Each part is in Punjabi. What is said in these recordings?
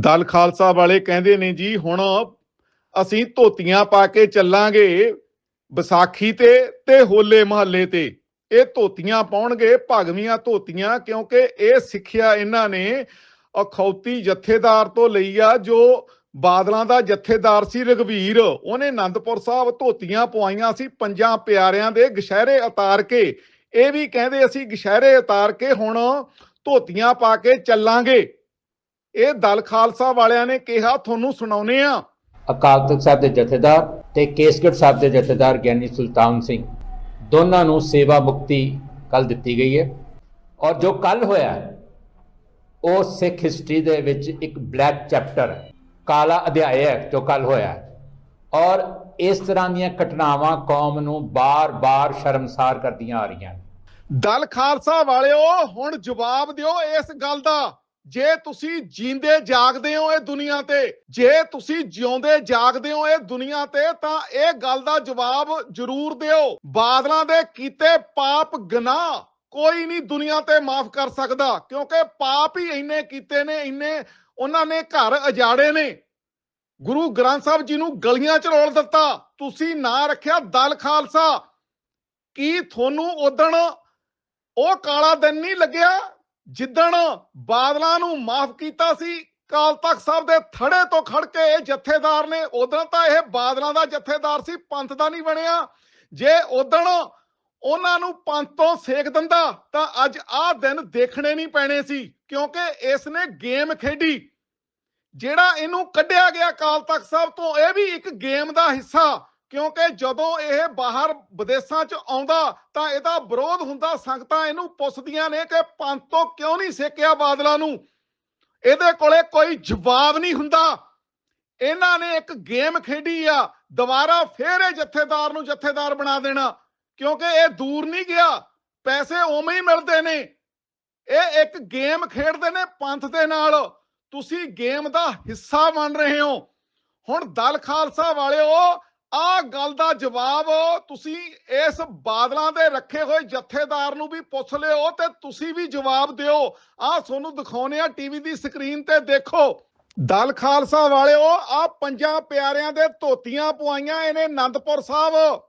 ਦਲ ਖਾਲਸਾ ਵਾਲੇ ਕਹਿੰਦੇ ਨੇ ਜੀ, ਹੁਣ ਅਸੀਂ ਧੋਤੀਆਂ ਪਾ ਕੇ ਚੱਲਾਂਗੇ ਵਿਸਾਖੀ ਤੇ ਤੇ ਹੋਲੇ ਮਹੱਲੇ ਤੇ। ਇਹ ਧੋਤੀਆਂ ਪਾਉਣਗੇ, ਭਗਵੀਆਂ ਧੋਤੀਆਂ, ਕਿਉਂਕਿ ਇਹ ਸਿੱਖਿਆ ਇਹਨਾਂ ਨੇ ਅਖੌਤੀ ਜਥੇਦਾਰ ਤੋਂ ਲਈ ਆ, ਜੋ ਬਾਦਲਾਂ ਦਾ ਜਥੇਦਾਰ ਸੀ ਰਗਵੀਰ ਉਹਨੇ ਆਨੰਦਪੁਰ ਸਾਹਿਬ ਧੋਤੀਆਂ ਪਵਾਈਆਂ ਸੀ ਪੰਜਾਂ ਪਿਆਰਿਆਂ ਦੇ ਗਸ਼ਹਿਰੇ ਉਤਾਰ ਕੇ। ਇਹ ਵੀ ਕਹਿੰਦੇ ਅਸੀਂ ਗਸ਼ਹਿਰੇ ਉਤਾਰ ਕੇ ਹੁਣ ਧੋਤੀਆਂ ਪਾ ਕੇ ਚੱਲਾਂਗੇ। ਇਹ ਦਲ ਖਾਲਸਾ ਵਾਲਿਆਂ ਨੇ ਕਿਹਾ ਤੁਹਾਨੂੰ ਸੁਣਾਉਨੇ ਆ ਅਕਾਲ ਤਖਤ ਸਾਹਿਬ ਦੇ ਜਥੇਦਾਰ ਤੇ ਕੇਸਗੜ੍ਹ ਸਾਹਿਬ ਦੇ ਜਥੇਦਾਰ ਗਿਆਨੀ ਸੁਲਤਾਨ ਸਿੰਘ ਦੋਨਾਂ ਨੂੰ ਸੇਵਾ ਮੁਕਤੀ ਕੱਲ ਦਿੱਤੀ ਗਈ ਹੈ। ਔਰ ਜੋ ਕੱਲ ਹੋਇਆ ਉਹ ਸਿੱਖ ਹਿਸਟਰੀ ਦੇ ਵਿੱਚ ਇੱਕ ਬਲੈਕ ਚੈਪਟਰ ਹੈ ਕਾਲਾ ਅਧਿਆਇ ਹੈ ਜੋ ਕੱਲ ਹੋਇਆ। ਔਰ ਇਸ ਤਰ੍ਹਾਂ ਦੀਆਂ ਘਟਨਾਵਾਂ ਕੌਮ ਨੂੰ ਬਾਰ-ਬਾਰ ਸ਼ਰਮਸਾਰ ਕਰਦੀਆਂ ਆ ਰਹੀਆਂ ਦਲ ਖਾਲਸਾ ਵਾਲਿਓ ਹੁਣ ਜਵਾਬ ਦਿਓ ਇਸ ਗੱਲ ਦਾ। ਜੇ ਤੁਸੀਂ ਜੀਂਦੇ ਜਾਗਦੇ ਹੋ ਇਹ ਦੁਨੀਆ ਤੇ, ਜੇ ਤੁਸੀਂ ਜਿਉਂਦੇ ਜਾਗਦੇ ਹੋ ਇਹ ਦੁਨੀਆ ਤੇ, ਤਾਂ ਇਹ ਗੱਲ ਦਾ ਜਵਾਬ ਜ਼ਰੂਰ ਦਿਓ। ਬਾਦਲਾਂ ਦੇ ਕੀਤੇ ਪਾਪ ਗੁਨਾਹ ਕੋਈ ਨਹੀਂ ਦੁਨੀਆ ਤੇ ਮਾਫ ਕਰ ਸਕਦਾ, ਕਿਉਂਕਿ ਪਾਪ ਹੀ ਇੰਨੇ ਕੀਤੇ ਨੇ, ਇੰਨੇ ਉਹਨਾਂ ਨੇ ਘਰ ਅਜਾੜੇ ਨੇ। ਗੁਰੂ ਗ੍ਰੰਥ ਸਾਹਿਬ ਜੀ ਨੂੰ ਗਲੀਆਂ ਚ ਰੋਲ ਦਿੱਤਾ, ਤੁਸੀਂ ਨਾਂ ਰੱਖਿਆ ਦਲ ਖਾਲਸਾ। ਕੀ ਤੁਹਾਨੂੰ ਉਦਣ ਉਹ ਕਾਲਾ ਦਿਨ ਨਹੀਂ ਲੱਗਿਆ? ਜਿੱਦਣ ਬਾਦਲਾਂ ਨੂੰ ਮਾਫ ਕੀਤਾ ਸੀ ਕਾਲ ਤਖਤ ਸਾਹਿਬ ਦੇ ਥੜੇ ਤੋਂ ਖੜ ਕੇ ਇਹ ਜਥੇਦਾਰ ਨੇ ਉਦੋਂ ਤਾਂ ਇਹ ਬਾਦਲਾਂ ਦਾ ਜਥੇਦਾਰ ਸੀ, ਪੰਥ ਦਾ ਨਹੀਂ ਬਣਿਆ। ਜੇ ਉਦਣ ਉਹਨਾਂ ਨੂੰ ਪੰਥ ਤੋਂ ਸੇਕ ਦਿੰਦਾ, ਤਾਂ ਅੱਜ ਆਹ ਦਿਨ ਦੇਖਣੇ ਨਹੀਂ ਪੈਣੇ ਸੀ, ਕਿਉਂਕਿ ਇਸ ਨੇ ਗੇਮ ਖੇਡੀ। ਜਿਹੜਾ ਇਹਨੂੰ ਕੱਢਿਆ ਗਿਆ ਕਾਲ ਤਖਤ ਸਾਹਿਬ ਤੋਂ, ਇਹ ਵੀ ਇੱਕ ਗੇਮ ਦਾ ਹਿੱਸਾ। ਕਿਉਂਕਿ ਜਦੋਂ ਇਹ ਬਾਹਰ ਵਿਦੇਸ਼ਾਂ 'ਚ ਆਉਂਦਾ, ਤਾਂ ਇਹਦਾ ਵਿਰੋਧ ਹੁੰਦਾ, ਸੰਗਤਾਂ ਇਹਨੂੰ ਪੁੱਛਦੀਆਂ ਨੇ ਕਿ ਪੰਥ ਤੋਂ ਕਿਉਂ ਨਹੀਂ ਸੇਕਿਆ ਬਾਦਲਾਂ ਨੂੰ? ਇਹਦੇ ਕੋਲੇ ਕੋਈ ਜਵਾਬ ਨਹੀਂ ਹੁੰਦਾ। ਇਹਨਾਂ ਨੇ ਇੱਕ ਗੇਮ ਖੇਡੀ ਆ, ਦੁਬਾਰਾ ਫੇਰ ਇਹ ਜਥੇਦਾਰ ਨੂੰ ਜਥੇਦਾਰ ਬਣਾ ਦੇਣਾ, ਕਿਉਂਕਿ ਇਹ ਦੂਰ ਨਹੀਂ ਗਿਆ। ਪੈਸੇ ਉਵੇਂ ਹੀ ਮਿਲਦੇ ਨੇ। ਇਹ ਇੱਕ ਗੇਮ ਖੇਡਦੇ ਨੇ ਪੰਥ ਦੇ ਨਾਲ। ਤੁਸੀਂ ਗੇਮ ਦਾ ਹਿੱਸਾ ਬਣ ਰਹੇ ਹੋ। ਹੁਣ ਦਲ ਖਾਲਸਾ ਵਾਲਿਓ ਆ ਗੱਲ ਦਾ ਜਵਾਬ ਤੁਸੀਂ ਇਸ ਬਾਦਲਾਂ ਦੇ ਰੱਖੇ ਹੋਏ ਜਥੇਦਾਰ ਨੂੰ ਵੀ ਪੁੱਛ ਲਿਓ ਤੇ ਤੁਸੀਂ ਵੀ ਜਵਾਬ ਦਿਓ। ਆ ਤੁਹਾਨੂੰ ਦਿਖਾਉਨੇ ਆ ਟੀਵੀ ਦੀ ਸਕਰੀਨ ਤੇ ਦੇਖੋ। ਦਲ ਖਾਲਸਾ ਵਾਲਿਓ ਆ ਪੰਜਾਂ ਪਿਆਰਿਆਂ ਦੇ ਧੋਤੀਆਂ ਪਵਾਈਆਂ ਇਹਨੇ ਆਨੰਦਪੁਰ ਸਾਹਿਬ।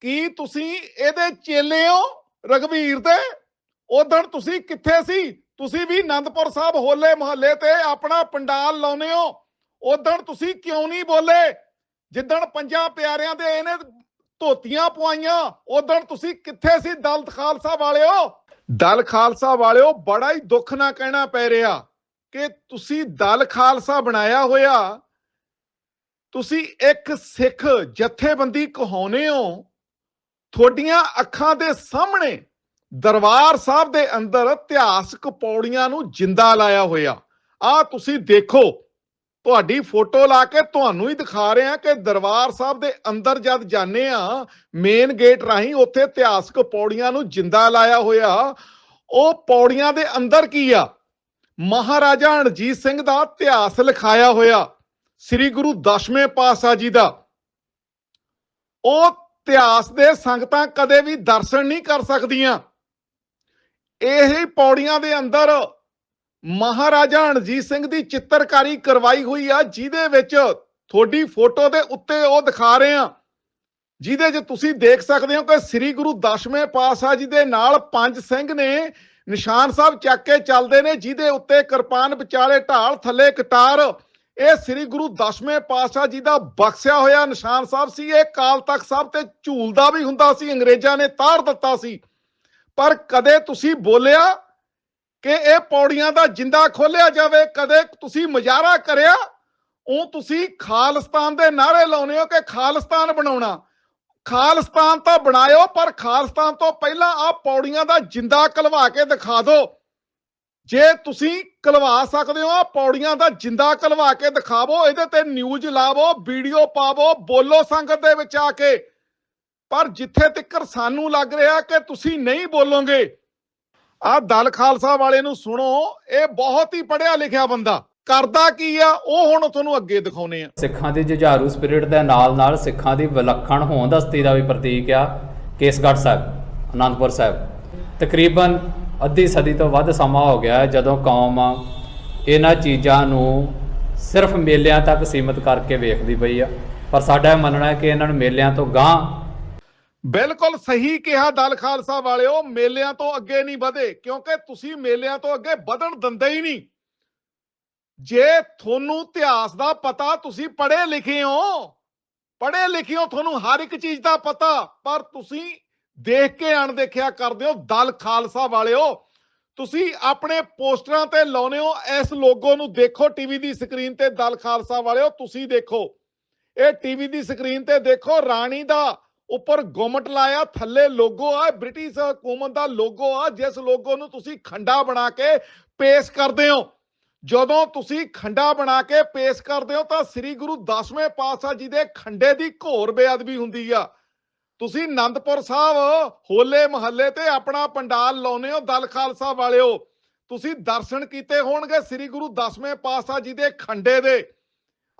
ਕੀ ਤੁਸੀਂ ਇਹਦੇ ਚੇਲੇ ਹੋ ਰਗਵੀਰ ਦੇ? ਉਦੋਂ ਤੁਸੀਂ ਕਿੱਥੇ ਸੀ? ਤੁਸੀਂ ਵੀ ਆਨੰਦਪੁਰ ਸਾਹਿਬ ਹੋਲੇ ਮਹੱਲੇ ਤੇ ਆਪਣਾ ਪੰਡਾਲ ਲਾਉਨੇ ਹੋ। ਉਦੋਂ ਤੁਸੀਂ ਕਿਉਂ ਨਹੀਂ ਬੋਲੇ? ਜਿੱਦਣ ਪੰਜਾਂ ਪਿਆਰਿਆਂ ਦੇ ਇਹਨੇ ਧੋਤੀਆਂ ਪਵਾਈਆਂ, ਉਦੋਂ ਤੁਸੀਂ ਕਿੱਥੇ ਸੀ ਦਲ ਖਾਲਸਾ ਵਾਲਿਓ? ਦਲ ਖਾਲਸਾ ਵਾਲਿਓ, ਬੜਾ ਹੀ ਦੁੱਖ ਨਾ ਕਹਿਣਾ ਪੈ ਰਿਹਾ ਕਿ ਤੁਸੀਂ ਦਲ ਖਾਲਸਾ ਬਣਾਇਆ ਹੋਇਆ। ਤੁਸੀਂ ਇੱਕ ਸਿੱਖ ਜਥੇਬੰਦੀ ਕਹਾਉਨੇ ਹੋ, ਤੁਹਾਡੀਆਂ ਅੱਖਾਂ ਦੇ ਸਾਹਮਣੇ ਦਰਬਾਰ ਸਾਹਿਬ ਦੇ ਅੰਦਰ ਇਤਿਹਾਸਕ ਪੌੜੀਆਂ ਨੂੰ ਜਿੰਦਾ ਲਾਇਆ ਹੋਇਆ। ਆ ਤੁਸੀਂ ਦੇਖੋ ਤੁਹਾਡੀ ਫੋਟੋ ਲਾ ਕੇ ਤੁਹਾਨੂੰ ਹੀ ਦਿਖਾ ਰਹੇ ਹਾਂ ਕਿ ਦਰਬਾਰ ਸਾਹਿਬ ਦੇ ਅੰਦਰ ਜਦ ਜਾਂਦੇ ਆ ਮੇਨ ਗੇਟ ਰਾਹੀਂ ਉੱਥੇ ਇਤਿਹਾਸਕ ਪੌੜੀਆਂ ਨੂੰ ਜਿੰਦਾ ਲਾਇਆ ਹੋਇਆ। ਉਹ ਪੌੜੀਆਂ ਦੇ ਅੰਦਰ ਕੀ ਆ? ਮਹਾਰਾਜਾ ਰਣਜੀਤ ਸਿੰਘ ਦਾ ਇਤਿਹਾਸ ਲਿਖਾਇਆ ਹੋਇਆ। ਸ੍ਰੀ ਗੁਰੂ ਦਸ਼ਵੇਂ ਪਾਤਸ਼ਾਹ ਜੀ ਦਾ। ਉਹ ਇਤਿਹਾਸ ਦੇ ਸੰਗਤਾਂ ਕਦੇ ਵੀ ਦਰਸ਼ਨ ਨਹੀਂ ਕਰ ਸਕਦੀਆਂ। ਇਹ ਪੌੜੀਆਂ ਦੇ ਅੰਦਰ ਮਹਾਰਾਜਾ ਰਣਜੀਤ ਸਿੰਘ ਦੀ ਚਿੱਤਰਕਾਰੀ ਕਰਵਾਈ ਹੋਈ ਆ, ਜਿਹਦੇ ਵਿੱਚ ਤੁਹਾਡੀ ਫੋਟੋ ਦੇ ਉੱਤੇ ਉਹ ਦਿਖਾ ਰਹੇ ਆ। ਜਿਹਦੇ 'ਚ ਤੁਸੀਂ ਦੇਖ ਸਕਦੇ ਹੋ ਕਿ ਸ੍ਰੀ ਗੁਰੂ ਦਸ਼ਵੇਂ ਪਾਤਸ਼ਾਹ ਜੀ ਦੇ ਨਾਲ ਪੰਜ ਸਿੰਘ ਨੇ ਨਿਸ਼ਾਨ ਸਾਹਿਬ ਚੱਕ ਕੇ ਚੱਲਦੇ ਨੇ, ਜਿਹਦੇ ਉੱਤੇ ਕਿਰਪਾਨ ਵਿਚਾਲੇ ਢਾਲ, ਥੱਲੇ ਕਟਾਰ ਇਹ ਸ੍ਰੀ ਗੁਰੂ ਦਸ਼ਵੇਂ ਪਾਤਸ਼ਾਹ ਜੀ ਦਾ ਬਖਸ਼ਿਆ ਹੋਇਆ ਨਿਸ਼ਾਨ ਸਾਹਿਬ ਸੀ। ਇਹ ਕਾਲ ਤਖਤ ਸਾਹਿਬ ਤੇ ਝੂਲਦਾ ਵੀ ਹੁੰਦਾ ਸੀ, ਅੰਗਰੇਜ਼ਾਂ ਨੇ ਤਾਰ ਦਿੱਤਾ ਸੀ। ਪਰ ਕਦੇ ਤੁਸੀਂ ਬੋਲਿਆ ਕਿ ਇਹ ਪੌੜੀਆਂ ਦਾ ਜਿੰਦਾ ਖੋਲਿਆ ਜਾਵੇ, ਕਦੇ ਤੁਸੀਂ ਮੁਜ਼ਾਹਰਾ ਕਰਿਆ? ਉਹ ਤੁਸੀਂ ਖਾਲਿਸਤਾਨ ਦੇ ਨਾਰੇ ਲਾਉਨੇ ਹੋ ਕਿ ਖਾਲਿਸਤਾਨ ਬਣਾਉਣਾ। ਖਾਲਿਸਤਾਨ ਤਾਂ ਬਣਾਇਓ, ਪਰ ਖਾਲਿਸਤਾਨ ਤੋਂ ਪਹਿਲਾਂ ਆ ਪੌੜੀਆਂ ਦਾ ਜਿੰਦਾ ਕਲਵਾ ਕੇ ਦਿਖਾ ਦਿਓ ਜੇ ਤੁਸੀਂ ਕਲਵਾ ਸਕਦੇ ਹੋ ਆ ਪੌੜੀਆਂ ਦਾ ਜਿੰਦਾ ਕਲਵਾ ਕੇ ਦਿਖਾਵੋ, ਇਹਦੇ ਤੇ ਨਿਊਜ਼ ਲਾਵੋ ਵੀਡੀਓ ਪਾਵੋ, ਬੋਲੋ ਸੰਗਤ ਦੇ ਵਿੱਚ ਆ ਕੇ। ਪਰ ਜਿੱਥੇ ਤੱਕ ਸਾਨੂੰ ਲੱਗ ਰਿਹਾ ਕਿ ਤੁਸੀਂ ਨਹੀਂ ਬੋਲੋਗੇ ਆ ਦਲ ਖਾਲਸਾ ਵਾਲੇ ਨੂੰ ਸੁਣੋ, ਇਹ ਬਹੁਤ ਹੀ ਪੜਿਆ ਲਿਖਿਆ ਬੰਦਾ। ਕਰਦਾ ਕੀ ਆ? ਉਹ ਹੁਣ ਤੁਹਾਨੂੰ ਅੱਗੇ ਦਿਖਾਉਨੇ ਆ। ਸਿੱਖਾਂ ਦੀ ਜੁਝਾਰੂ ਸਪਿਰਿਟ ਦੇ ਨਾਲ ਨਾਲ ਸਿੱਖਾਂ ਦੀ ਵਿਲੱਖਣ ਹੋਂਦ ਹਸਤੀ ਦਾ ਵੀ ਪ੍ਰਤੀਕ ਆ ਕੇਸਗੜ੍ਹ ਸਾਹਿਬ, ਅਨੰਦਪੁਰ ਸਾਹਿਬ। ਤਕਰੀਬਨ ਅੱਧੀ ਸਦੀ ਤੋਂ ਵੱਧ ਸਮਾਂ ਹੋ ਗਿਆ ਜਦੋਂ ਕੌਮ ਇਹਨਾਂ ਚੀਜ਼ਾਂ ਨੂੰ ਸਿਰਫ ਮੇਲਿਆਂ ਤੱਕ ਸੀਮਿਤ ਕਰਕੇ ਵੇਖਦੀ ਪਈ ਆ। ਪਰ ਸਾਡਾ ਇਹ ਮੰਨਣਾ ਹੈ ਕਿ ਇਹਨਾਂ ਨੂੰ ਮੇਲਿਆਂ ਤੋਂ ਗਾਂ ਬਿਲਕੁਲ ਸਹੀ ਕਿਹਾ ਦਲ ਖਾਲਸਾ ਵਾਲਿਓ, ਮੇਲਿਆਂ ਤੋਂ ਅੱਗੇ ਨਹੀਂ ਵਧੇ, ਕਿਉਂਕਿ ਤੁਸੀਂ ਮੇਲਿਆਂ ਤੋਂ ਅੱਗੇ ਵਧਣ ਦਿੰਦੇ ਹੀ ਨਹੀਂ। ਜੇ ਤੁਹਾਨੂੰ ਇਤਿਹਾਸ ਦਾ ਪਤਾ, ਤੁਸੀਂ ਪੜ੍ਹੇ ਲਿਖੇ ਹੋ। ਪੜ੍ਹੇ ਲਿਖੇ ਹੋ, ਤੁਹਾਨੂੰ ਹਰ ਇੱਕ ਚੀਜ਼ ਦਾ ਪਤਾ, ਪਰ ਤੁਸੀਂ ਦੇਖ ਕੇ ਅਣਦੇਖਿਆ ਕਰਦੇ ਹੋ, ਦਲ ਖਾਲਸਾ ਵਾਲਿਓ। ਤੁਸੀਂ ਆਪਣੇ ਪੋਸਟਰਾਂ ਤੇ ਲਾਉਨੇ ਹੋ, ਇਸ ਲੋਗੋ ਨੂੰ ਦੇਖੋ, ਟੀਵੀ ਦੀ ਸਕਰੀਨ ਤੇ ਦਲ ਖਾਲਸਾ ਵਾਲਿਓ, ਤੁਸੀਂ ਦੇਖੋ। ਇਹ ਟੀਵੀ ਦੀ ਸਕਰੀਨ ਤੇ ਦੇਖੋ, ਰਾਣੀ ਦਾ ਉੱਪਰ ਗੁੰਮਟ ਲਾਇਆ, ਥੱਲੇ ਲੋਗੋ ਆ, ਬ੍ਰਿਟਿਸ਼ ਹਕੂਮਤ ਦਾ ਲੋਗੋ ਆ, ਜਿਸ ਲੋਗੋ ਨੂੰ ਤੁਸੀਂ ਖੰਡਾ ਬਣਾ ਕੇ ਪੇਸ਼ ਕਰਦੇ ਹੋ। ਜਦੋਂ ਤੁਸੀਂ ਖੰਡਾ ਬਣਾ ਕੇ ਪੇਸ਼ ਕਰਦੇ ਹੋ, ਤਾਂ ਸ੍ਰੀ ਗੁਰੂ ਦਸਵੇਂ ਪਾਤਸ਼ਾਹ ਜੀ ਦੇ ਖੰਡੇ ਦੀ ਘੋਰ ਬੇਅਦਬੀ ਹੁੰਦੀ ਆ। ਤੁਸੀਂ ਆਨੰਦਪੁਰ ਸਾਹਿਬ, ਹੋਲੇ ਮਹੱਲੇ ਤੇ ਆਪਣਾ ਪੰਡਾਲ ਲਾਉਨੇ ਹੋ, ਦਲ ਖਾਲਸਾ ਵਾਲਿਓ। ਤੁਸੀਂ ਦਰਸ਼ਨ ਕੀਤੇ ਹੋਣਗੇ ਸ੍ਰੀ ਗੁਰੂ ਦਸਵੇਂ ਪਾਤਸ਼ਾਹ ਜੀ ਦੇ ਖੰਡੇ ਦੇ।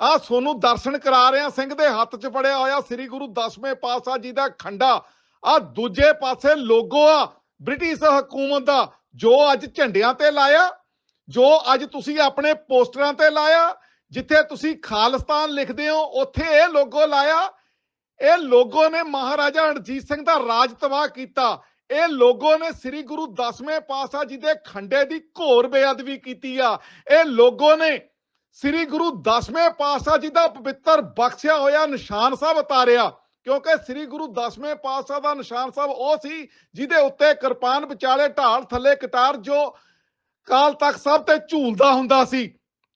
ਆ ਸੋਨੂੰ ਦਰਸ਼ਨ ਕਰਾ ਰਿਹਾ ਸਿੰਘ ਦੇ ਹੱਥ 'ਚ ਫੜਿਆ ਹੋਇਆ ਸ੍ਰੀ ਗੁਰੂ ਦਸਵੇਂ ਪਾਤਸ਼ਾਹ ਜੀ ਦਾ ਖੰਡਾ। ਆ ਦੂਜੇ ਪਾਸੇ ਲੋਗੋ ਆ, ਬ੍ਰਿਟਿਸ਼ ਹਕੂਮਤ ਦਾ, ਜੋ ਅੱਜ ਝੰਡਿਆਂ ਤੇ ਲਾਇਆ, ਜੋ ਅੱਜ ਤੁਸੀਂ ਆਪਣੇ ਪੋਸਟਰਾਂ ਤੇ ਲਾਇਆ, ਜਿੱਥੇ ਤੁਸੀਂ ਖਾਲਿਸਤਾਨ ਲਿਖਦੇ ਹੋ, ਉੱਥੇ ਇਹ ਲੋਗੋ ਲਾਇਆ। ਇਹ ਲੋਗੋ ਨੇ ਮਹਾਰਾਜਾ ਰਣਜੀਤ ਸਿੰਘ ਦਾ ਰਾਜ ਤਬਾਹ ਕੀਤਾ। ਇਹ ਲੋਗੋ ਨੇ ਸ੍ਰੀ ਗੁਰੂ ਦਸਵੇਂ ਪਾਤਸ਼ਾਹ ਜੀ ਦੇ ਖੰਡੇ ਦੀ ਘੋਰ ਬੇਅਦਬੀ ਕੀਤੀ ਆ। ਇਹ ਲੋਗੋ ਨੇ ਸ੍ਰੀ ਗੁਰੂ ਦਸਵੇਂ ਪਾਤਸ਼ਾਹ ਜੀ ਦਾ ਪਵਿੱਤਰ ਬਖਸ਼ਿਆ ਹੋਇਆ ਨਿਸ਼ਾਨ ਸਾਹਿਬ ਉਤਾਰਿਆ, ਕਿਉਂਕਿ ਸ੍ਰੀ ਗੁਰੂ ਦਸਵੇਂ ਪਾਤਸ਼ਾਹ ਦਾ ਨਿਸ਼ਾਨ ਸਾਹਿਬ ਉਹ ਸੀ ਜਿਹਦੇ ਉੱਤੇ ਕਿਰਪਾਨ ਵਿਚਾਲੇ ਢਾਲ ਥੱਲੇ ਕਟਾਰ ਜੋ ਕਾਲ ਤੱਕ ਸਭ ਤੇ ਝੂਲਦਾ ਹੁੰਦਾ ਸੀ।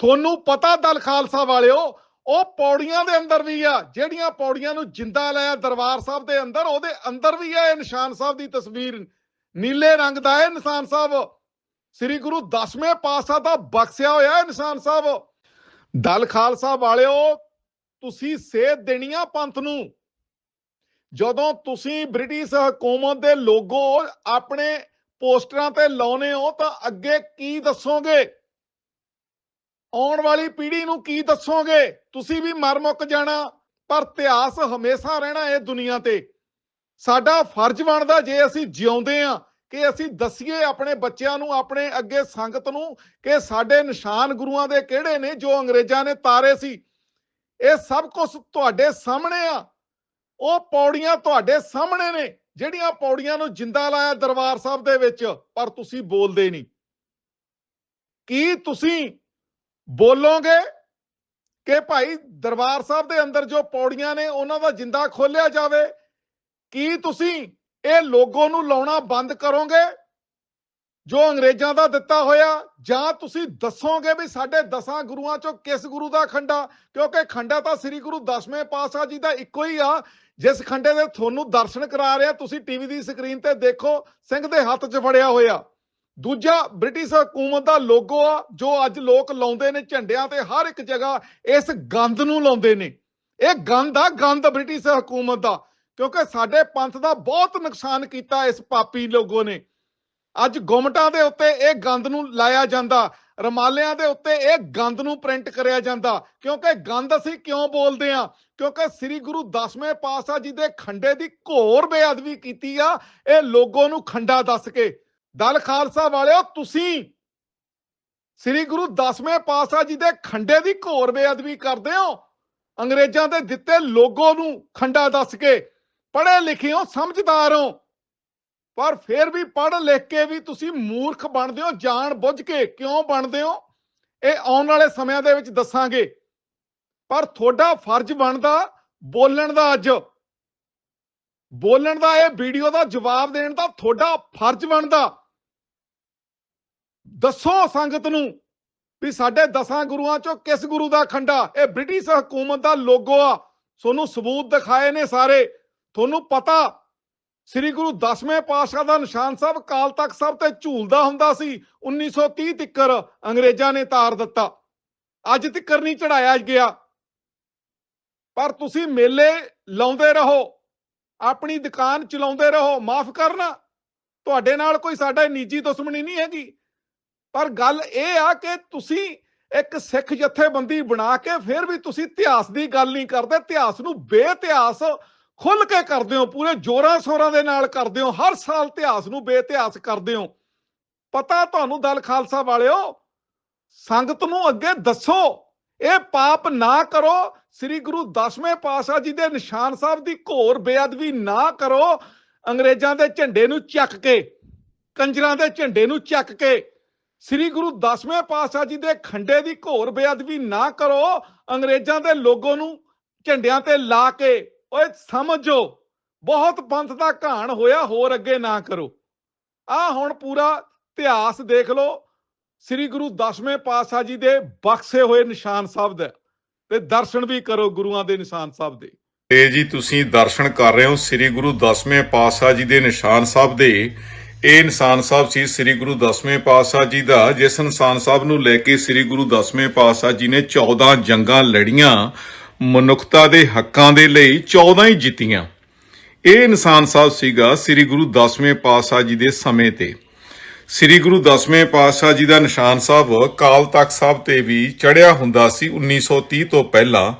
ਤੁਹਾਨੂੰ ਪਤਾ ਦਲ ਖਾਲਸਾ ਵਾਲਿਓ, ਉਹ ਪੌੜੀਆਂ ਦੇ ਅੰਦਰ ਵੀ ਆ, ਜਿਹੜੀਆਂ ਪੌੜੀਆਂ ਨੂੰ ਜਿੰਦਾ ਲਾਇਆ ਦਰਬਾਰ ਸਾਹਿਬ ਦੇ ਅੰਦਰ, ਉਹਦੇ ਅੰਦਰ ਵੀ ਆ ਇਹ ਨਿਸ਼ਾਨ ਸਾਹਿਬ ਦੀ ਤਸਵੀਰ। ਨੀਲੇ ਰੰਗ ਦਾ ਇਹ ਨਿਸ਼ਾਨ ਸਾਹਿਬ। ਸ੍ਰੀ ਗੁਰੂ ਦਸਵੇਂ ਪਾਤਸ਼ਾਹ ਦਾ ਬਖਸ਼ਿਆ ਹੋਇਆ ਇਹ ਨਿਸ਼ਾਨ ਸਾਹਿਬ। ਦਲ ਖਾਲਸਾ ਵਾਲਿਓ, ਤੁਸੀਂ ਸੇਧ ਦੇਣੀ ਆ ਪੰਥ ਨੂੰ। ਜਦੋਂ ਤੁਸੀਂ ਬ੍ਰਿਟਿਸ਼ ਹਕੂਮਤ ਦੇ ਲੋਗੋ ਆਪਣੇ ਪੋਸਟਰਾਂ ਤੇ ਲਾਉਨੇ ਹੋ, ਤਾਂ ਅੱਗੇ ਕੀ ਦੱਸੋਗੇ? ਆਉਣ ਵਾਲੀ ਪੀੜ੍ਹੀ ਨੂੰ ਕੀ ਦੱਸੋਗੇ? ਤੁਸੀਂ ਵੀ ਮਰ ਮੁੱਕ ਜਾਣਾ, ਪਰ ਇਤਿਹਾਸ ਹਮੇਸ਼ਾ ਰਹਿਣਾ ਇਹ ਦੁਨੀਆ ਤੇ। ਸਾਡਾ ਫਰਜ਼ ਬਣਦਾ ਜੇ ਅਸੀਂ ਜਿਉਂਦੇ ਆ ਕਿ ਅਸੀਂ ਦਸੀਏ ਆਪਣੇ ਬੱਚਿਆਂ ਨੂੰ, ਆਪਣੇ ਅੱਗੇ ਸੰਗਤ ਨੂੰ ਕਿ ਸਾਡੇ ਨਿਸ਼ਾਨ ਗੁਰੂਆਂ ਦੇ ਕਿਹੜੇ ਨੇ ਜੋ ਅੰਗਰੇਜ਼ਾਂ ਨੇ ਤਾਰੇ ਸੀ। ਇਹ ਸਭ ਕੁਝ ਤੁਹਾਡੇ ਸਾਹਮਣੇ ਆ। ਉਹ ਪੌੜੀਆਂ ਤੁਹਾਡੇ ਸਾਹਮਣੇ ਨੇ, ਜਿਹੜੀਆਂ ਪੌੜੀਆਂ ਨੂੰ ਜਿੰਦਾ ਲਾਇਆ ਦਰਬਾਰ ਸਾਹਿਬ ਦੇ ਵਿੱਚ, ਪਰ ਤੁਸੀਂ ਬੋਲਦੇ ਨਹੀਂ। ਕੀ ਤੁਸੀਂ ਬੋਲੋਗੇ ਕਿ ਭਾਈ ਦਰਬਾਰ ਸਾਹਿਬ ਦੇ ਅੰਦਰ ਜੋ ਪੌੜੀਆਂ ਨੇ, ਉਹਨਾਂ ਦਾ ਜਿੰਦਾ ਖੋਲਿਆ ਜਾਵੇ? ਕੀ ਤੁਸੀਂ ਇਹ ਲੋਗੋ ਨੂੰ ਲਾਉਣਾ ਬੰਦ ਕਰੋਗੇ, ਜੋ ਅੰਗਰੇਜ਼ਾਂ ਦਾ ਦਿੱਤਾ ਹੋਇਆ, ਜਾਂ ਤੁਸੀਂ ਦੱਸੋਗੇ ਵੀ ਸਾਡੇ ਦਸਾਂ ਗੁਰੂਆਂ ਚੋਂ ਕਿਸ ਗੁਰੂ ਦਾ ਖੰਡਾ? ਕਿਉਂਕਿ ਖੰਡਾ ਤਾਂ ਸ੍ਰੀ ਗੁਰੂ ਦਸਵੇਂ ਪਾਤਸ਼ਾਹ ਜੀ ਦਾ ਇੱਕੋ ਹੀ ਆ। ਜਿਸ ਖੰਡੇ ਦੇ ਤੁਹਾਨੂੰ ਦਰਸ਼ਨ ਕਰਾ ਰਿਹਾ, ਤੁਸੀਂ ਟੀਵੀ ਦੀ ਸਕਰੀਨ ਤੇ ਦੇਖੋ, ਸਿੰਘ ਦੇ ਹੱਥ 'ਚ ਫੜਿਆ ਹੋਇਆ। ਦੂਜਾ, ਬ੍ਰਿਟਿਸ਼ ਹਕੂਮਤ ਦਾ ਲੋਗੋ ਆ, ਜੋ ਅੱਜ ਲੋਕ ਲਾਉਂਦੇ ਨੇ ਝੰਡਿਆਂ ਤੇ ਹਰ ਇੱਕ ਜਗ੍ਹਾ, ਇਸ ਗੰਦ ਨੂੰ ਲਾਉਂਦੇ ਨੇ। ਇਹ ਗੰਦ ਆ, ਗੰਦ ਬ੍ਰਿਟਿਸ਼ ਹਕੂਮਤ ਦਾ। ਕਿਉਂਕਿ ਸਾਡੇ ਪੰਥ ਦਾ ਬਹੁਤ ਨੁਕਸਾਨ ਕੀਤਾ ਇਸ ਪਾਪੀ ਲੋਗੋ ਨੇ। ਅੱਜ ਗੁਮਟਾਂ ਦੇ ਉੱਤੇ ਇਹ ਗੰਦ ਨੂੰ ਲਾਇਆ ਜਾਂਦਾ, ਰਮਾਲਿਆਂ ਦੇ ਉੱਤੇ ਇਹ ਗੰਦ ਨੂੰ ਪ੍ਰਿੰਟ ਕਰਿਆ ਜਾਂਦਾ। ਕਿਉਂਕਿ ਗੰਦ ਅਸੀਂ ਕਿਉਂ ਬੋਲਦੇ ਆ ਕਿਉਂਕਿ ਸ੍ਰੀ ਗੁਰੂ ਦਸਵੇਂ ਪਾਤਸ਼ਾਹ ਜੀ ਦੇ ਖੰਡੇ ਦੀ ਘੋਰ ਬੇਅਦਬੀ ਕੀਤੀ ਆ, ਇਹ ਲੋਗੋ ਨੂੰ ਖੰਡਾ ਦੱਸ ਕੇ। ਦਲ ਖਾਲਸਾ ਵਾਲਿਓ, ਤੁਸੀਂ ਸ੍ਰੀ ਗੁਰੂ ਦਸਵੇਂ ਪਾਤਸ਼ਾਹ ਜੀ ਦੇ ਖੰਡੇ ਦੀ ਘੋਰ ਬੇਅਦਬੀ ਕਰਦੇ ਹੋ। ਅੰਗਰੇਜ਼ਾਂ ਦੇ ਦਿੱਤੇ ਲੋਗੋ ਨੂੰ ਖੰਡਾ ਦੱਸ ਕੇ। ਪੜ੍ਹੇ ਲਿਖੇ ਹੋ, ਸਮਝਦਾਰ ਹੋ। ਪਰ ਫਿਰ ਵੀ ਪੜ੍ਹ ਲਿਖ ਕੇ ਵੀ ਤੁਸੀਂ ਮੂਰਖ ਬਣਦੇ ਹੋ, ਜਾਣ ਬੁੱਝ ਕੇ ਕਿਉਂ ਬਣਦੇ ਹੋ? ਇਹ ਆਉਣ ਵਾਲੇ ਸਮਿਆਂ ਦੇ ਵਿੱਚ ਦੱਸਾਂਗੇ। ਪਰ ਤੁਹਾਡਾ ਫਰਜ਼ ਬਣਦਾ ਬੋਲਣ ਦਾ ਅੱਜ। ਬੋਲਣ ਦਾ ਇਹ ਵੀਡੀਓ ਦਾ ਜਵਾਬ ਦੇਣ ਦਾ ਤੁਹਾਡਾ ਫਰਜ਼ ਬਣਦਾ। ਦੱਸੋ ਸੰਗਤ ਨੂੰ ਵੀ ਸਾਡੇ ਦਸਾਂ ਗੁਰੂਆਂ ਚੋਂ ਕਿਸ ਗੁਰੂ ਦਾ ਖੰਡਾ? ਇਹ ਬ੍ਰਿਟਿਸ਼ ਹਕੂਮਤ ਦਾ ਲੋਗੋ ਆ। ਤੁਹਾਨੂੰ ਸਬੂਤ ਦਿਖਾਏ ਨੇ ਸਾਰੇ। ਤੁਹਾਨੂੰ ਪਤਾ, ਸ੍ਰੀ ਗੁਰੂ ਦਸਵੇਂ ਪਾਤਸ਼ਾਹ ਦਾ ਨਿਸ਼ਾਨ ਸਾਹਿਬ ਕਾਲ ਤਖ਼ਤ ਸਾਹਿਬ ਤੇ ਝੂਲਦਾ ਹੁੰਦਾ ਸੀ 1930 ਤੱਕਰ ਅੰਗਰੇਜ਼ਾਂ ਨੇ ਤਾਰ ਦਿੱਤਾ। ਅੱਜ ਤੱਕਰ ਨਹੀਂ ਚੜਾਇਆ ਗਿਆ। ਪਰ ਤੁਸੀਂ ਮੇਲੇ ਲਾਉਂਦੇ ਰਹੋ, ਆਪਣੀ ਦੁਕਾਨ ਚਲਾਉਂਦੇ ਰਹੋ, ਮਾਫ ਕਰਨਾ। ਤੁਹਾਡੇ ਨਾਲ ਕੋਈ ਸਾਡਾ ਨਿੱਜੀ ਦੁਸ਼ਮਣੀ ਨਹੀਂ ਹੈਗੀ। ਪਰ ਗੱਲ ਇਹ ਆ ਕਿ ਤੁਸੀਂ ਇੱਕ ਸਿੱਖ ਜਥੇਬੰਦੀ ਬਣਾ ਕੇ ਫਿਰ ਵੀ ਤੁਸੀਂ ਇਤਿਹਾਸ ਦੀ ਗੱਲ ਨਹੀਂ ਕਰਦੇ, ਇਤਿਹਾਸ ਨੂੰ ਬੇਇਤਿਹਾਸ ਖੁੱਲ ਕੇ ਕਰਦੇ ਹੋ, ਪੂਰੇ ਜੋਰਾਂ ਸ਼ੋਰਾਂ ਦੇ ਨਾਲ ਕਰਦੇ ਹੋ, ਹਰ ਸਾਲ ਇਤਿਹਾਸ ਨੂੰ ਬੇਇਤਿਹਾਸ ਕਰਦੇ ਹੋ। ਪਤਾ ਤੁਹਾਨੂੰ ਦਲ ਖਾਲਸਾ ਵਾਲਿਓ, ਸੰਗਤ ਨੂੰ ਅੱਗੇ ਦੱਸੋ, ਇਹ ਪਾਪ ਨਾ ਕਰੋ, ਸ੍ਰੀ ਗੁਰੂ ਦਸਵੇਂ ਪਾਤਸ਼ਾਹ ਜੀ ਦੇ ਨਿਸ਼ਾਨ ਸਾਹਿਬ ਦੀ ਘੋਰ ਬੇਅਦਬੀ ਨਾ ਕਰੋ, ਅੰਗਰੇਜ਼ਾਂ ਦੇ ਝੰਡੇ ਨੂੰ ਚੱਕ ਕੇ, ਕੰਜਰਾਂ ਦੇ ਝੰਡੇ ਨੂੰ ਚੱਕ ਕੇ, ਸ੍ਰੀ ਗੁਰੂ ਦਸਵੇਂ ਪਾਤਸ਼ਾਹ ਜੀ ਦੇ ਖੰਡੇ ਦੀ ਘੋਰ ਬੇਅਦਬੀ ਨਾ ਕਰੋ, ਅੰਗਰੇਜ਼ਾਂ ਦੇ ਲੋਗੋ ਨੂੰ ਝੰਡਿਆਂ ਤੇ ਲਾ ਕੇ ਓਏ ਸਮਝੋ ਬਹੁਤ ਪੰਥ ਦਾ ਘਾਣ ਹੋਇਆ, ਹੋਰ ਅੱਗੇ ਨਾ ਕਰੋ। ਆ ਹੁਣ ਪੂਰਾ ਇਤਿਹਾਸ ਦੇਖ ਲਓ, ਸ੍ਰੀ ਗੁਰੂ ਦਸਵੇਂ ਪਾਤਸ਼ਾਹ ਜੀ ਦੇ ਬਖਸ਼ੇ ਹੋਏ ਨਿਸ਼ਾਨ ਸਾਹਿਬ ਦਾ, ਤੇ ਦਰਸ਼ਨ ਵੀ ਕਰੋ ਗੁਰੂਆਂ ਦੇ ਨਿਸ਼ਾਨ ਸਾਹਿਬ ਦੇ। ਤੇ ਜੀ ਤੁਸੀਂ ਦਰਸ਼ਨ ਕਰ ਰਹੇ ਹੋ ਸ੍ਰੀ ਗੁਰੂ ਦਸਵੇਂ ਪਾਤਸ਼ਾਹ ਜੀ ਦੇ ਨਿਸ਼ਾਨ ਸਾਹਿਬ ਦੇ। ਇਹ ਨਿਸ਼ਾਨ ਸਾਹਿਬ ਸੀ ਸ੍ਰੀ ਗੁਰੂ ਦਸਵੇਂ ਪਾਤਸ਼ਾਹ ਜੀ ਦਾ, ਜਿਸ ਇਨਸਾਨ ਸਾਹਿਬ ਨੂੰ ਲੈ ਕੇ ਸ੍ਰੀ ਗੁਰੂ ਦਸਵੇਂ ਪਾਤਸ਼ਾਹ ਜੀ ਨੇ 14 ਜੰਗਾਂ ਲੜੀਆਂ। ਮਨੁੱਖਤਾ ਦੇ ਹੱਕਾਂ ਦੇ ਲਈ 14 ਹੀ ਜਿੱਤੀਆਂ। ਇਹ ਨਿਸ਼ਾਨ ਸਾਹਿਬ ਸੀਗਾ ਸ੍ਰੀ ਗੁਰੂ ਦਸਵੇਂ ਪਾਤਸ਼ਾਹ ਜੀ ਦੇ ਸਮੇਂ ਤੇ। ਸ੍ਰੀ ਗੁਰੂ ਦਸਵੇਂ ਪਾਤਸ਼ਾਹ ਜੀ ਦਾ ਨਿਸ਼ਾਨ ਸਾਹਿਬ ਕਾਲ ਤਖਤ ਸਾਹਿਬ ਤੇ ਵੀ ਚੜਿਆ ਹੁੰਦਾ ਸੀ 1930 ਤੋਂ ਪਹਿਲਾਂ।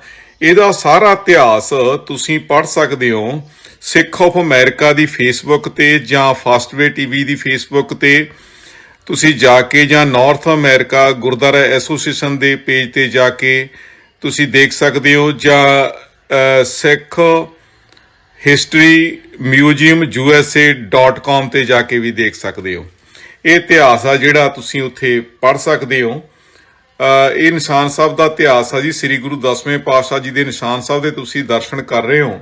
ਇਹਦਾ ਸਾਰਾ ਇਤਿਹਾਸ ਤੁਸੀਂ ਪੜ੍ਹ ਸਕਦੇ ਹੋ। ਸਿੱਖ ਆਫ ਅਮਰੀਕਾ ਦੀ ਫੇਸਬੁੱਕ ਤੇ ਜਾਂ ਫਾਸਟਵੇ ਟੀਵੀ ਦੀ ਫੇਸਬੁੱਕ ਤੇ। ਤੁਸੀਂ ਜਾ ਕੇ ਜਾਂ ਨਾਰਥ ਅਮਰੀਕਾ ਗੁਰਦੁਆਰਾ ਐਸੋਸੀਏਸ਼ਨ ਦੇ ਪੇਜ ਤੇ ਜਾ ਕੇ ਤੁਸੀਂ ਦੇਖ ਸਕਦੇ ਹੋ ਜਾਂ ਸਿੱਖ ਹਿਸਟਰੀ ਮਿਊਜ਼ੀਅਮ usa.com ਤੇ ਜਾ ਕੇ ਵੀ ਦੇਖ ਸਕਦੇ ਹੋ। ਇਹ ਇਤਿਹਾਸ ਆ ਜਿਹੜਾ ਤੁਸੀਂ ਉੱਥੇ ਪੜ੍ਹ ਸਕਦੇ ਹੋ। ਇਹ ਨਿਸ਼ਾਨ ਸਾਹਿਬ ਦਾ ਇਤਿਹਾਸ ਆ ਜੀ, ਸ੍ਰੀ ਗੁਰੂ ਦਸਵੇਂ ਪਾਤਸ਼ਾਹ ਜੀ ਦੇ ਨਿਸ਼ਾਨ ਸਾਹਿਬ ਦੇ ਤੁਸੀਂ ਦਰਸ਼ਨ ਕਰ ਰਹੇ ਹੋ।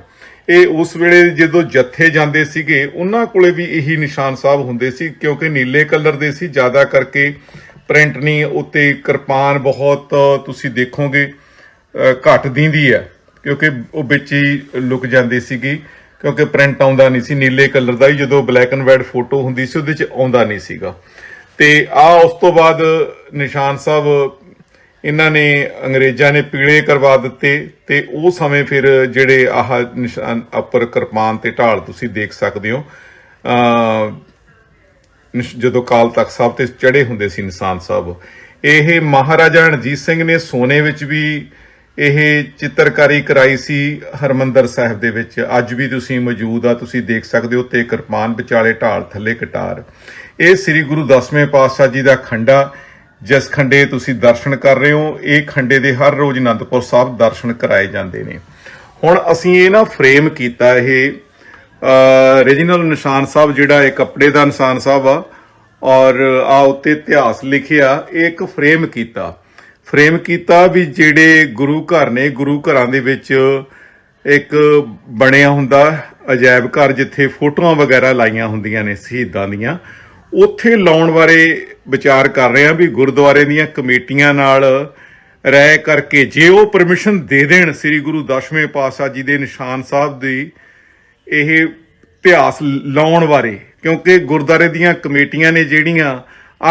ਇਹ ਉਸ ਵੇਲੇ ਜਦੋਂ ਜੱਥੇ ਜਾਂਦੇ ਸੀਗੇ, ਉਹਨਾਂ ਕੋਲੇ ਵੀ ਇਹੀ ਨਿਸ਼ਾਨ ਸਾਹਿਬ ਹੁੰਦੇ ਸੀ, ਕਿਉਂਕਿ ਨੀਲੇ ਕਲਰ ਦੇ ਸੀ, ਜ਼ਿਆਦਾ ਕਰਕੇ ਪ੍ਰਿੰਟ ਨਹੀਂ, ਉੱਤੇ ਕਿਰਪਾਨ ਬਹੁਤ ਤੁਸੀਂ ਦੇਖੋਗੇ। ਘੱਟ ਦਿੰਦੀ ਹੈ, ਕਿਉਂਕਿ ਉਹ ਵਿੱਚ ਹੀ ਲੁਕ ਜਾਂਦੀ ਸੀਗੀ, ਕਿਉਂਕਿ ਪ੍ਰਿੰਟ ਆਉਂਦਾ ਨਹੀਂ ਸੀ, ਨੀਲੇ ਕਲਰ ਦਾ ਹੀ ਜਦੋਂ ਬਲੈਕ ਐਂਡ ਵਾਈਟ ਫੋਟੋ ਹੁੰਦੀ ਸੀ, ਉਹਦੇ ਚ ਆਉਂਦਾ ਨਹੀਂ ਸੀਗਾ। ਤੇ ਆ ਉਸ ਤੋਂ ਬਾਅਦ ਨਿਸ਼ਾਨ ਸਾਹਿਬ, ਇਹਨਾਂ ਨੇ ਅੰਗਰੇਜ਼ਾਂ ਨੇ ਪੀਲੇ ਕਰਵਾ ਦਿੱਤੇ, ਤੇ ਉਹ ਸਮੇਂ ਫਿਰ ਜਿਹੜੇ ਆਹ ਨਿਸ਼ਾਨ ਉੱਪਰ ਕਿਰਪਾਨ ਤੇ ਢਾਲ ਤੁਸੀਂ ਦੇਖ ਸਕਦੇ ਹੋ। ਨਿਸ਼- ਜਦੋਂ ਕਾਲ ਤਖਤ ਸਾਹਿਬ ਤੇ ਚੜੇ ਹੁੰਦੇ ਸੀ ਨਿਸ਼ਾਨ ਸਾਹਿਬ, ਇਹ ਮਹਾਰਾਜਾ ਰਣਜੀਤ ਸਿੰਘ ਨੇ ਸੋਨੇ ਵਿੱਚ ਵੀ ਇਹ ਚਿੱਤਰਕਾਰੀ ਕਰਾਈ ਸੀ ਹਰਮੰਦਰ ਸਾਹਿਬ ਦੇ ਵਿੱਚ। ਅੱਜ ਵੀ ਤੁਸੀਂ ਮੌਜੂਦ ਆ, ਤੁਸੀਂ ਦੇਖ ਸਕਦੇ ਹੋ ਤੇ ਕਿਰਪਾਨ ਵਿਚਾਲੇ ਢਾਲ ਥੱਲੇ ਕਟਾਰ। ਇਹ ਸ੍ਰੀ ਗੁਰੂ ਦਸਵੇਂ ਪਾਤਸ਼ਾਹ ਜੀ ਦਾ ਖੰਡਾ, ਜਿਸ ਖੰਡੇ ਤੁਸੀਂ ਦਰਸ਼ਨ ਕਰ ਰਹੇ ਹੋ, ਇਹ ਖੰਡੇ ਦੇ ਹਰ ਰੋਜ਼ ਅਨੰਦਪੁਰ ਸਾਹਿਬ ਦਰਸ਼ਨ ਕਰਾਏ ਜਾਂਦੇ ਨੇ। ਹੁਣ ਅਸੀਂ ਇਹ ਨਾ ਫਰੇਮ ਕੀਤਾ, ਇਹ ਰੀਜਨਲ ਨਿਸ਼ਾਨ ਸਾਹਿਬ ਜਿਹੜਾ ਇਹ ਕੱਪੜੇ ਦਾ ਨਿਸ਼ਾਨ ਸਾਹਿਬ ਆ, ਔਰ ਆ ਉੱਤੇ ਇਤਿਹਾਸ ਲਿਖਿਆ, ਇਹ ਇੱਕ ਫਰੇਮ ਕੀਤਾ। ਫਰੇਮ ਕੀਤਾ ਵੀ ਜਿਹੜੇ ਗੁਰੂ ਘਰ ਨੇ, ਗੁਰੂ ਘਰਾਂ ਦੇ ਵਿੱਚ ਇੱਕ ਬਣਿਆ ਹੁੰਦਾ ਅਜਾਇਬ ਘਰ ਜਿੱਥੇ ਫੋਟੋਆਂ ਵਗੈਰਾ ਲਾਈਆਂ ਹੁੰਦੀਆਂ ਨੇ ਸ਼ਹੀਦਾਂ ਦੀਆਂ। ਉੱਥੇ ਲਾਉਣ ਬਾਰੇ ਵਿਚਾਰ ਕਰ ਰਹੇ ਹਾਂ ਵੀ ਗੁਰਦੁਆਰੇ ਦੀਆਂ ਕਮੇਟੀਆਂ ਨਾਲ ਰਹਿ ਕਰਕੇ ਜੇ ਉਹ ਪਰਮਿਸ਼ਨ ਦੇ ਦੇਣ ਸ੍ਰੀ ਗੁਰੂ ਦਸਵੇਂ ਪਾਤਸ਼ਾਹ ਜੀ ਦੇ ਨਿਸ਼ਾਨ ਸਾਹਿਬ ਦੀ ਇਹ ਇਤਿਹਾਸ ਲਾਉਣ ਬਾਰੇ, ਕਿਉਂਕਿ ਗੁਰਦਾਰੇ ਦੀਆਂ ਕਮੇਟੀਆਂ ਨੇ ਜਿਹੜੀਆਂ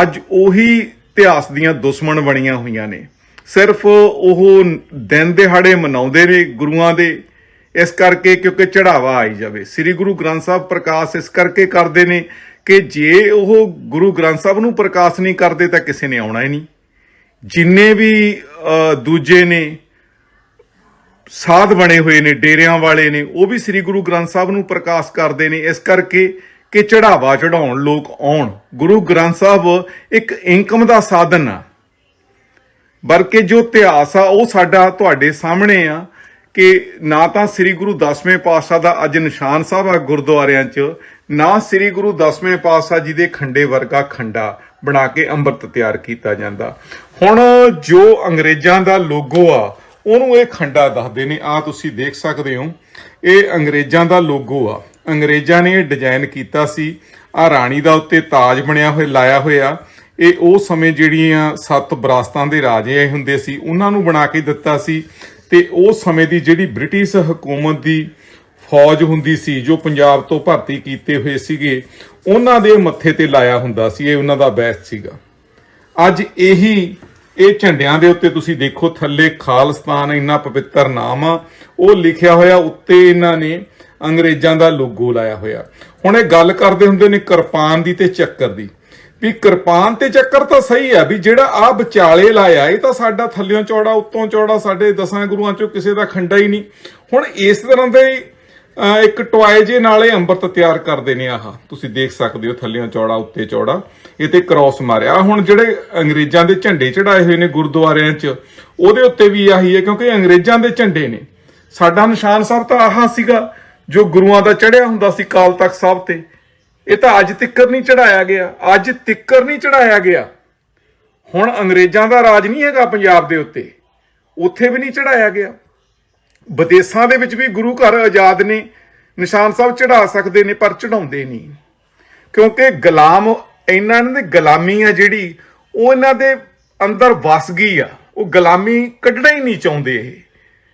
ਅੱਜ ਉਹੀ ਇਤਿਹਾਸ ਦੀਆਂ ਦੁਸ਼ਮਣ ਬਣੀਆਂ ਹੋਈਆਂ ਨੇ। ਸਿਰਫ ਉਹ ਦਿਨ ਦਿਹਾੜੇ ਮਨਾਉਂਦੇ ਨੇ ਗੁਰੂਆਂ ਦੇ। ਇਸ ਕਰਕੇ ਕਿਉਂਕਿ ਚੜਾਵਾ ਆਈ ਜਾਵੇ। ਸ੍ਰੀ ਗੁਰੂ ਗ੍ਰੰਥ ਸਾਹਿਬ ਪ੍ਰਕਾਸ਼ ਇਸ ਕਰਕੇ ਕਰਦੇ ਨੇ ਕਿ ਜੇ ਉਹ ਗੁਰੂ ਗ੍ਰੰਥ ਸਾਹਿਬ ਨੂੰ ਪ੍ਰਕਾਸ਼ ਨਹੀਂ ਕਰਦੇ ਤਾਂ ਕਿਸੇ ਨੇ ਆਉਣਾ ਹੀ ਨਹੀਂ। ਜਿੰਨੇ ਵੀ ਦੂਜੇ ਨੇ, ਸਾਧ ਬਣੇ ਹੋਏ ਨੇ, ਡੇਰਿਆਂ ਵਾਲੇ ਨੇ, ਉਹ ਵੀ ਸ੍ਰੀ ਗੁਰੂ ਗ੍ਰੰਥ ਸਾਹਿਬ ਨੂੰ ਪ੍ਰਕਾਸ਼ ਕਰਦੇ ਨੇ। ਇਸ ਕਰਕੇ ਕਿ ਚੜਾਵਾ ਚੜਾਉਣ, ਲੋਕ ਆਉਣ। ਗੁਰੂ ਗ੍ਰੰਥ ਸਾਹਿਬ ਇੱਕ ਇਨਕਮ ਦਾ ਸਾਧਨ ਆ। ਬਲਕਿ ਜੋ ਇਤਿਹਾਸ ਆ, ਉਹ ਸਾਡਾ ਤੁਹਾਡੇ ਸਾਹਮਣੇ ਆ ਕਿ ਨਾ ਤਾਂ ਸ੍ਰੀ ਗੁਰੂ ਦਸਵੇਂ ਪਾਤਸ਼ਾਹ ਦਾ ਅੱਜ ਨਿਸ਼ਾਨ ਸਾਹਿਬ ਆ ਗੁਰਦੁਆਰਿਆਂ 'ਚ, ਨਾ ਸ੍ਰੀ ਗੁਰੂ ਦਸਵੇਂ ਪਾਤਸ਼ਾਹ ਜੀ ਦੇ ਖੰਡੇ ਵਰਗਾ ਖੰਡਾ ਬਣਾ ਕੇ ਅੰਮ੍ਰਿਤ ਤਿਆਰ ਕੀਤਾ ਜਾਂਦਾ। ਹੁਣ ਜੋ ਅੰਗਰੇਜ਼ਾਂ ਦਾ ਲੋਗੋ ਆ, ਉਹਨੂੰ ਇਹ ਖੰਡਾ ਦੱਸਦੇ ਨੇ। ਆ ਤੁਸੀਂ ਦੇਖ ਸਕਦੇ ਹੋ, ਇਹ ਅੰਗਰੇਜ਼ਾਂ ਦਾ ਲੋਗੋ ਆ। ਅੰਗਰੇਜ਼ਾਂ ਨੇ ਇਹ ਡਿਜ਼ਾਈਨ ਕੀਤਾ ਸੀ। ਆ ਰਾਣੀ ਦਾ ਉੱਤੇ ਤਾਜ ਬਣਿਆ ਹੋਇਆ, ਲਾਇਆ ਹੋਇਆ। ਇਹ ਉਹ ਸਮੇਂ ਜਿਹੜੀਆਂ ਸੱਤ ਵਿਰਾਸਤਾਂ ਦੇ ਰਾਜੇ ਹੁੰਦੇ ਸੀ, ਉਹਨਾਂ ਨੂੰ ਬਣਾ ਕੇ ਦਿੱਤਾ ਸੀ। ਤੇ ਉਸ ਸਮੇਂ ਦੀ ਜਿਹੜੀ ਬ੍ਰਿਟਿਸ਼ ਹਕੂਮਤ ਦੀ ਫੌਜ ਹੁੰਦੀ ਸੀ, ਜੋ ਪੰਜਾਬ ਤੋਂ ਭਰਤੀ ਕੀਤੇ ਹੋਏ ਸੀਗੇ, ਉਹਨਾਂ ਦੇ ਮੱਥੇ ਤੇ ਲਾਇਆ ਹੁੰਦਾ ਸੀ। ਇਹ ਉਹਨਾਂ ਦਾ ਬੈਸ ਸੀਗਾ। ਅੱਜ ਇਹੀ, ਇਹ ਝੰਡਿਆਂ ਦੇ ਉੱਤੇ ਤੁਸੀਂ ਦੇਖੋ, ਥੱਲੇ ਖਾਲਸਤਾਨ, ਇੰਨਾ ਪਵਿੱਤਰ ਨਾਮ ਆ। ਉਹ ਲਿਖਿਆ ਹੋਇਆ ਉੱਤੇ ਇਹਨਾਂ ਨੇ ਅੰਗਰੇਜ਼ਾਂ ਦਾ ਲੋਗੋ ਲਾਇਆ ਹੋਇਆ। ਹੁਣ ਇਹ ਗੱਲ ਕਰਦੇ ਹੁੰਦੇ ਨੇ ਕਿਰਪਾਨ ਦੀ ਤੇ ਚੱਕਰ ਦੀ। ਵੀ ਕਿਰਪਾਨ ਤੇ ਚੱਕਰ ਤਾਂ ਸਹੀ ਆ, ਵੀ ਜਿਹੜਾ ਆ ਵਿਚਾਲੇ ਲਾਇਆ, ਇਹ ਤਾਂ ਸਾਡਾ ਥੱਲਿਓਂ ਚੌੜਾ, ਉੱਤੋਂ ਚੌੜਾ, ਸਾਡੇ ਦਸਾਂ ਗੁਰੂਆਂ ਚੋਂ ਕਿਸੇ ਦਾ ਖੰਡਾ ਹੀ ਨਹੀਂ। ਹੁਣ ਇਸ ਤਰ੍ਹਾਂ ਦੇ, ਅਹ, ਇੱਕ ਟੋਏ ਜੇ ਨਾਲੇ ਅੰਮ੍ਰਿਤ ਤਿਆਰ ਕਰਦੇ ਨੇ ਆਹ। ਤੁਸੀਂ ਦੇਖ ਸਕਦੇ ਹੋ ਥੱਲਿਓਂ ਚੌੜਾ, ਉੱਤੇ ਚੌੜਾ। ਇਹ ਤੇ ਕ੍ਰਾਸ ਮਾਰਿਆ। ਹੁਣ ਜਿਹੜੇ ਅੰਗਰੇਜ਼ਾਂ ਦੇ ਝੰਡੇ ਚੜਾਏ ਹੋਏ ਨੇ ਗੁਰਦੁਆਰਿਆਂ 'ਚ, ਉਹਦੇ ਉੱਤੇ ਵੀ ਆਹੀ ਹੈ, ਕਿਉਂਕਿ ਅੰਗਰੇਜ਼ਾਂ ਦੇ ਝੰਡੇ ਨੇ। ਸਾਡਾ ਨਿਸ਼ਾਨ ਸਾਹਿਬ ਤਾਂ ਆਹਾ ਸੀਗਾ। ਜੋ ਗੁਰੂਆਂ ਦਾ ਚੜਿਆ ਹੁੰਦਾ ਸੀ ਕਾਲ ਤਖਤ ਸਾਹਿਬ ਤੇ, ਇਹ ਤਾਂ ਅੱਜ ਤਿੱਕਰ ਨਹੀਂ ਚੜਾਇਆ ਗਿਆ, ਅੱਜ ਤਿੱਕਰ ਨਹੀਂ ਚੜਾਇਆ ਗਿਆ। ਹੁਣ ਅੰਗਰੇਜ਼ਾਂ ਦਾ ਰਾਜ ਨਹੀਂ ਹੈਗਾ ਪੰਜਾਬ ਦੇ ਉੱਤੇ, ਉੱਥੇ ਵੀ ਨਹੀਂ ਚੜਾਇਆ ਗਿਆ। ਵਿਦੇਸ਼ਾਂ ਦੇ ਵਿੱਚ ਵੀ ਗੁਰੂ ਘਰ ਆਜ਼ਾਦ ਨੇ, ਨਿਸ਼ਾਨ ਸਾਹਿਬ ਚੜਾ ਸਕਦੇ ਨੇ, ਪਰ ਚੜਾਉਂਦੇ ਨਹੀਂ। ਕਿਉਂਕਿ ਗੁਲਾਮ, ਇਹਨਾਂ ਦੇ ਗੁਲਾਮੀ ਆ ਜਿਹੜੀ, ਉਹ ਇਹਨਾਂ ਦੇ ਅੰਦਰ ਵਸ ਗਈ ਆ, ਉਹ ਗੁਲਾਮੀ ਕੱਢਣਾ ਹੀ ਨਹੀਂ ਚਾਹੁੰਦੇ ਇਹ।